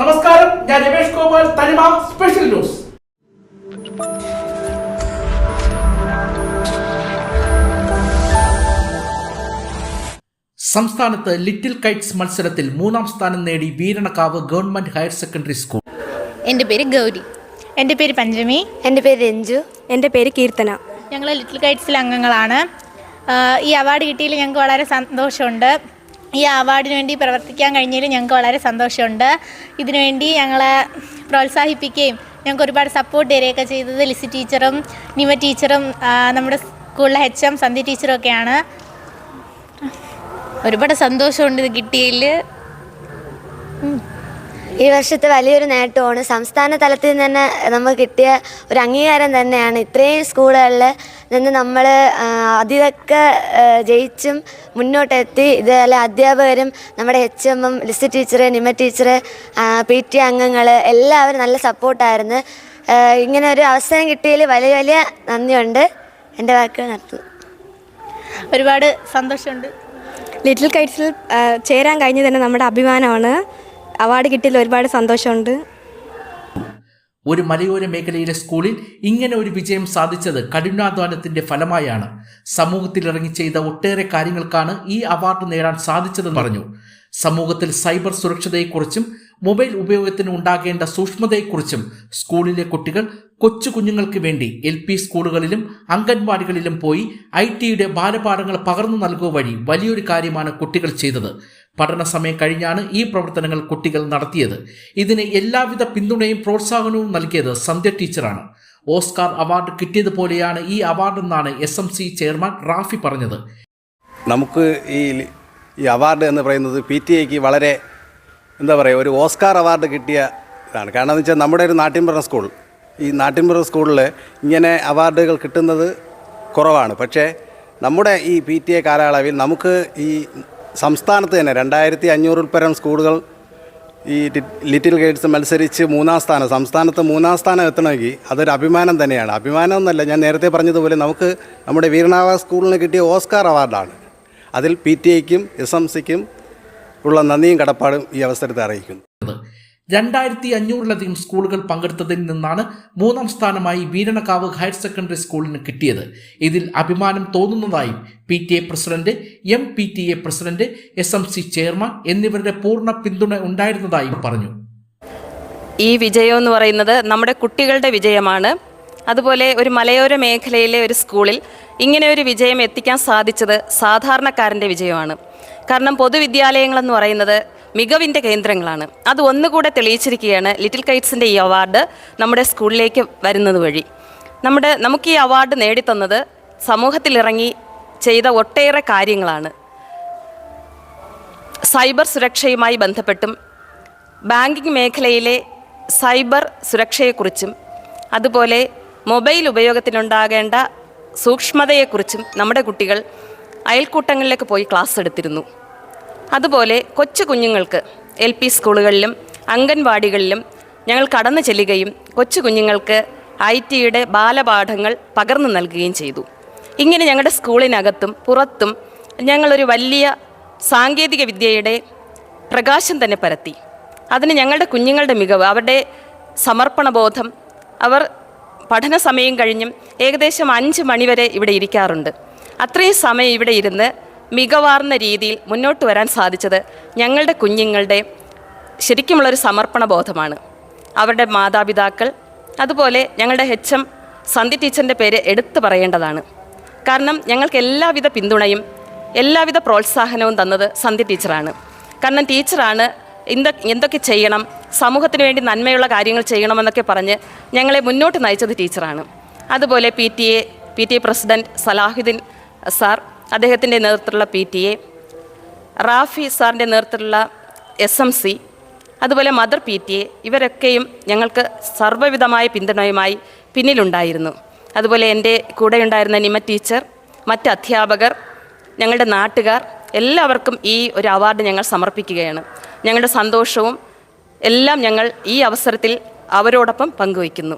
നമസ്കാരം ഞാൻ Ramesh Gopal Thanima special news സംസ്ഥാനത്ത് ലിറ്റിൽ കൈറ്റ്സ് മത്സരത്തിൽ മൂന്നാം സ്ഥാനം നേടി Veeranakkavu government higher secondary school. എന്റെ പേര് ഗൗരി. എന്റെ പേര് പഞ്ചമി എന്റെ പേര് രഞ്ജു. എന്റെ പേര് കീർത്തന. ഞങ്ങൾ ലിറ്റിൽ കൈറ്റ്സിലെ അംഗങ്ങളാണ്. ഈ അവാർഡ് കിട്ടിയതിൽ ഞങ്ങൾക്ക് വളരെ സന്തോഷമുണ്ട്. ഈ അവാർഡിന് വേണ്ടി പ്രവർത്തിക്കാൻ കഴിഞ്ഞതിൽ ഞങ്ങൾക്ക് വളരെ സന്തോഷമുണ്ട്. ഇതിനുവേണ്ടി ഞങ്ങളെ പ്രോത്സാഹിപ്പിക്കുകയും ഞങ്ങൾക്ക് ഒരുപാട് സപ്പോർട്ട് തരികയൊക്കെ ചെയ്തത് ലിസി ടീച്ചറും നിമ ടീച്ചറും നമ്മുടെ സ്കൂളിലെ എച്ച് എം സന്ധി ടീച്ചറും ഒക്കെയാണ് ഒരുപാട് സന്തോഷമുണ്ട് ഇത് കിട്ടിയതിൽ. ഈ വർഷത്തെ വലിയൊരു നേട്ടമാണ്. സംസ്ഥാന തലത്തിൽ നിന്ന് തന്നെ നമുക്ക് കിട്ടിയ ഒരു അംഗീകാരം തന്നെയാണ്. ഇത്രയും സ്കൂളുകളിൽ നിന്ന് നമ്മൾ അതിതൊക്കെ ജയിച്ചും മുന്നോട്ടെത്തി. ഇതുപോലെ അധ്യാപകരും നമ്മുടെ H M M list teacher Nima teacher P T അംഗങ്ങൾ എല്ലാവരും നല്ല സപ്പോർട്ടായിരുന്നു. ഇങ്ങനെ ഒരു അവസരം കിട്ടിയതിൽ വലിയ വലിയ നന്ദിയുണ്ട്. എന്റെ വാക്കുകൾ നടത്തുന്നു ഒരുപാട് സന്തോഷമുണ്ട്. ലിറ്റിൽ കൈറ്റ്സിൽ ചേരാൻ കഴിഞ്ഞത് തന്നെ നമ്മുടെ അഭിമാനമാണ്. അവാർഡ് കിട്ടിയതിൽ ഒരുപാട് സന്തോഷമുണ്ട്. ഒരു മലയോര മേഖലയിലെ സ്കൂളിൽ ഇങ്ങനെ ഒരു വിജയം സാധിച്ചത് കഠിനാധ്വാനത്തിന്റെ ഫലമായാണ്. സമൂഹത്തിൽ ഇറങ്ങി ചെയ്ത ഒട്ടേറെ കാര്യങ്ങൾക്കാണ് ഈ അവാർഡ് നേടാൻ സാധിച്ചതെന്ന് പറഞ്ഞു. സമൂഹത്തിൽ സൈബർ സുരക്ഷതയെക്കുറിച്ചും മൊബൈൽ ഉപയോഗത്തിന് ഉണ്ടാകേണ്ട സൂക്ഷ്മതയെക്കുറിച്ചും സ്കൂളിലെ കുട്ടികൾ കൊച്ചു കുഞ്ഞുങ്ങൾക്ക് വേണ്ടി എൽ പി സ്കൂളുകളിലും അംഗൻവാടികളിലും പോയി ഐ ടിയുടെ ബാലപാഠങ്ങൾ പകർന്നു നൽകുക വഴി വലിയൊരു കാര്യമാണ് കുട്ടികൾ ചെയ്തത്. പഠന സമയം കഴിഞ്ഞാണ് ഈ പ്രവർത്തനങ്ങൾ കുട്ടികൾ നടത്തിയത്. ഇതിന് എല്ലാവിധ പിന്തുണയും പ്രോത്സാഹനവും നൽകിയത് സന്ധ്യ ടീച്ചറാണ്. ഓസ്കാർ അവാർഡ് കിട്ടിയതുപോലെയാണ് ഈ അവാർഡെന്നാണ് S M C chairman Rafi പറഞ്ഞത്. നമുക്ക് ഈ ഈ അവാർഡ് എന്ന് പറയുന്നത് പി ടി എക്ക് വളരെ എന്താ പറയുക ഒരു ഓസ്കാർ അവാർഡ് കിട്ടിയ ഇതാണ് കാരണം എന്ന് വെച്ചാൽ നമ്മുടെ ഒരു നാട്ടിൻപുറം സ്കൂൾ. ഈ നാട്ടിൻപുറം സ്കൂളിൽ ഇങ്ങനെ അവാർഡുകൾ കിട്ടുന്നത് കുറവാണ്. പക്ഷേ നമ്മുടെ ഈ പി ടി എ കാലയളവിൽ നമുക്ക് ഈ സംസ്ഥാനത്ത് തന്നെ രണ്ടായിരത്തി അഞ്ഞൂറിൽ പരം സ്കൂളുകൾ ഈ ലിറ്റിൽ ഗേറ്റ്സ് മത്സരിച്ച് മൂന്നാം സ്ഥാനം സംസ്ഥാനത്ത് മൂന്നാം സ്ഥാനം എത്തണമെങ്കിൽ അതൊരു അഭിമാനം തന്നെയാണ്. അഭിമാനം എന്നല്ല ഞാൻ നേരത്തെ പറഞ്ഞതുപോലെ നമുക്ക് നമ്മുടെ വീരണാവ സ്കൂളിന് കിട്ടിയ ഓസ്കാർ അവാർഡാണ്. അതിൽ പി ടി എക്കും എസ് എം സിക്കും ഉള്ള നന്ദിയും കടപ്പാടും ഈ അവസരത്തെ അറിയിക്കുന്നു. രണ്ടായിരത്തി അഞ്ഞൂറിലധികം സ്കൂളുകൾ പങ്കെടുത്തതിൽ നിന്നാണ് മൂന്നാം സ്ഥാനമായി വീരണക്കാവ് ഹയർ സെക്കൻഡറി സ്കൂളിന് കിട്ടിയത്. ഇതിൽ അഭിമാനം തോന്നുന്നതായും P T A president M P T A president S M C chairman എന്നിവരുടെ പൂർണ പിന്തുണ ഉണ്ടായിരുന്നതായും പറഞ്ഞു. ഈ വിജയം എന്ന് പറയുന്നത് നമ്മുടെ കുട്ടികളുടെ വിജയമാണ്. അതുപോലെ ഒരു മലയോര മേഖലയിലെ ഒരു സ്കൂളിൽ ഇങ്ങനെ ഒരു വിജയം എത്തിക്കാൻ സാധിച്ചത് സാധാരണക്കാരന്റെ വിജയമാണ്. കാരണം പൊതുവിദ്യാലയങ്ങളെന്ന് പറയുന്നത് മികവിന്റെ കേന്ദ്രങ്ങളാണ്. അത് ഒന്നുകൂടെ തെളിയിച്ചിരിക്കുകയാണ് ലിറ്റിൽ കൈറ്റ്സിന്റെ ഈ അവാർഡ് നമ്മുടെ സ്കൂളിലേക്ക് വരുന്നത് വഴി. നമ്മുടെ നമുക്ക് ഈ അവാർഡ് നേടിത്തന്നത് സമൂഹത്തിലിറങ്ങി ചെയ്ത ഒട്ടേറെ കാര്യങ്ങളാണ്. സൈബർ സുരക്ഷയുമായി ബന്ധപ്പെട്ടും ബാങ്കിംഗ് മേഖലയിലെ സൈബർ സുരക്ഷയെക്കുറിച്ചും അതുപോലെ മൊബൈൽ ഉപയോഗത്തിനുണ്ടാകേണ്ട സൂക്ഷ്മതയെക്കുറിച്ചും നമ്മുടെ കുട്ടികൾ അയൽക്കൂട്ടങ്ങളിലേക്ക് പോയി ക്ലാസ് എടുത്തിരുന്നു. അതുപോലെ കൊച്ചു കുഞ്ഞുങ്ങൾക്ക് എൽ പി സ്കൂളുകളിലും അംഗൻവാടികളിലും ഞങ്ങൾ കടന്നു ചെല്ലുകയും കൊച്ചു കുഞ്ഞുങ്ങൾക്ക് ഐ ടിയുടെ ബാലപാഠങ്ങൾ പകർന്നു നൽകുകയും ചെയ്തു. ഇങ്ങനെ ഞങ്ങളുടെ സ്കൂളിനകത്തും പുറത്തും ഞങ്ങളൊരു വലിയ സാങ്കേതിക വിദ്യയുടെ പ്രകാശം തന്നെ പരത്തി. അതിന് ഞങ്ങളുടെ കുഞ്ഞുങ്ങളുടെ മികവ് അവരുടെ സമർപ്പണബോധം അവർ പഠന സമയം കഴിഞ്ഞും ഏകദേശം അഞ്ച് മണിവരെ ഇവിടെ ഇരിക്കാറുണ്ട്. അത്രയും സമയം ഇവിടെ ഇരുന്ന് മികവാർന്ന രീതിയിൽ മുന്നോട്ട് വരാൻ സാധിച്ചത് ഞങ്ങളുടെ കുഞ്ഞുങ്ങളുടെ ശരിക്കുമുള്ളൊരു സമർപ്പണ ബോധമാണ്. അവരുടെ മാതാപിതാക്കൾ അതുപോലെ ഞങ്ങളുടെ എച്ച് എം സന്ധി ടീച്ചറിന്റെ പേര് എടുത്തു പറയേണ്ടതാണ്. കാരണം ഞങ്ങൾക്ക് എല്ലാവിധ പിന്തുണയും എല്ലാവിധ പ്രോത്സാഹനവും തന്നത് സന്ധി ടീച്ചറാണ്. കാരണം ടീച്ചറാണ് എന്ത എന്തൊക്കെ ചെയ്യണം സമൂഹത്തിന് വേണ്ടി നന്മയുള്ള കാര്യങ്ങൾ ചെയ്യണമെന്നൊക്കെ പറഞ്ഞ് ഞങ്ങളെ മുന്നോട്ട് നയിച്ചത് ടീച്ചറാണ്. അതുപോലെ P T A P T A president Salahuddin sir അദ്ദേഹത്തിന്റെ നേതൃത്വത്തിലുള്ള പി ടി എ റാഫി സാറിന്റെ നേതൃത്വത്തിലുള്ള എസ് എം സി അതുപോലെ മദർ പി ടി എ ഇവരൊക്കെയും ഞങ്ങൾക്ക് സർവവിധമായ പിന്തുണയുമായി പിന്നിലുണ്ടായിരുന്നു. അതുപോലെ എന്റെ കൂടെ ഉണ്ടായിരുന്ന നിമ ടീച്ചർ മറ്റ് അധ്യാപകർ ഞങ്ങളുടെ നാട്ടുകാർ എല്ലാവർക്കും ഈ ഒരു അവാർഡ് ഞങ്ങൾ സമർപ്പിക്കുകയാണ്. ഞങ്ങളുടെ സന്തോഷവും എല്ലാം ഞങ്ങൾ ഈ അവസരത്തിൽ അവരോടൊപ്പം പങ്കുവയ്ക്കുന്നു.